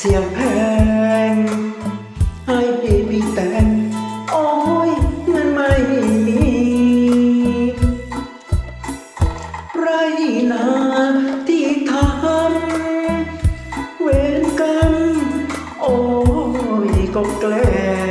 เสียงแพงให้พี่พี่แต่งโอ้ยมันไม่มีไรนาที่ทำเวรกรรมโอ้ยก็แกล้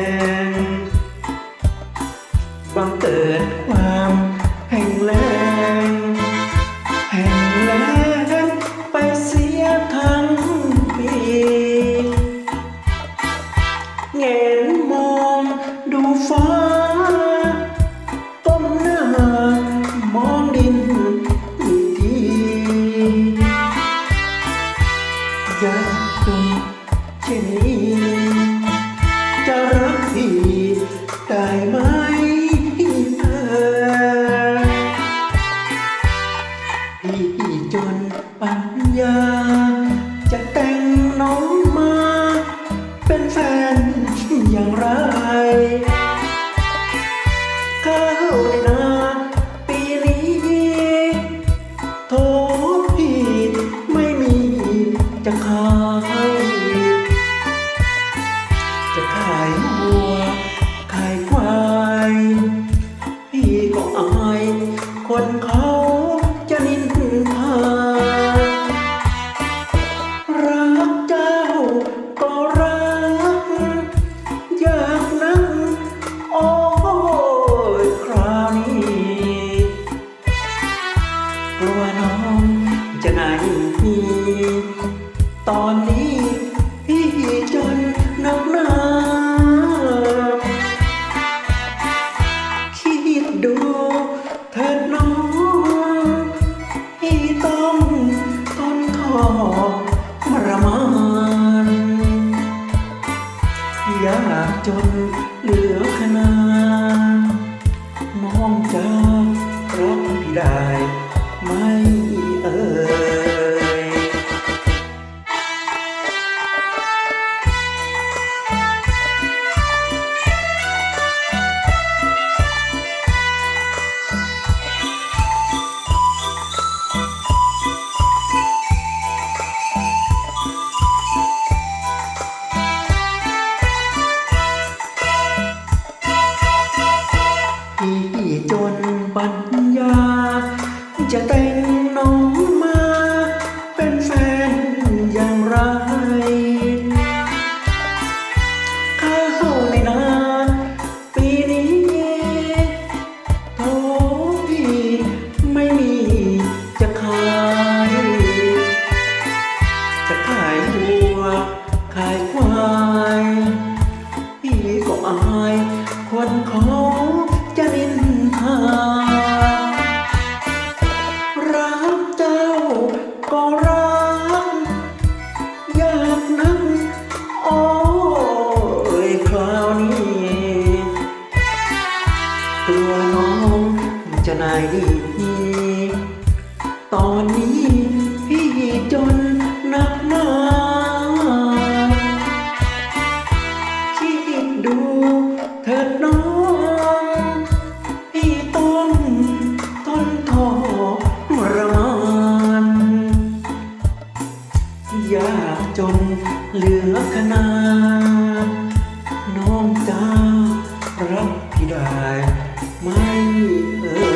จะรักพี่ได้ไหมเธอพี่จนปัญญา จะแต่งน้องมา เป็นแฟนอย่างไรข้าวในนาปีนี้โทษพี่ไม่มีจะขาย คนเขาจะนินทารักเจ้าก็รัก อยากนั่งโอ้ยคราวนี้กลัวน้องจะไหนมีตอน ยากจนเหลือขนาน้องจะรับพี่ได้ ปัญญาจะแต่งน้ ตอนนี้พี่จนนักหนาคิดดูเถิดน้อง พี่ต้องทนทรมานยากจนเหลือขนาดน้องจ้ารับพี่ได้ไหมเออ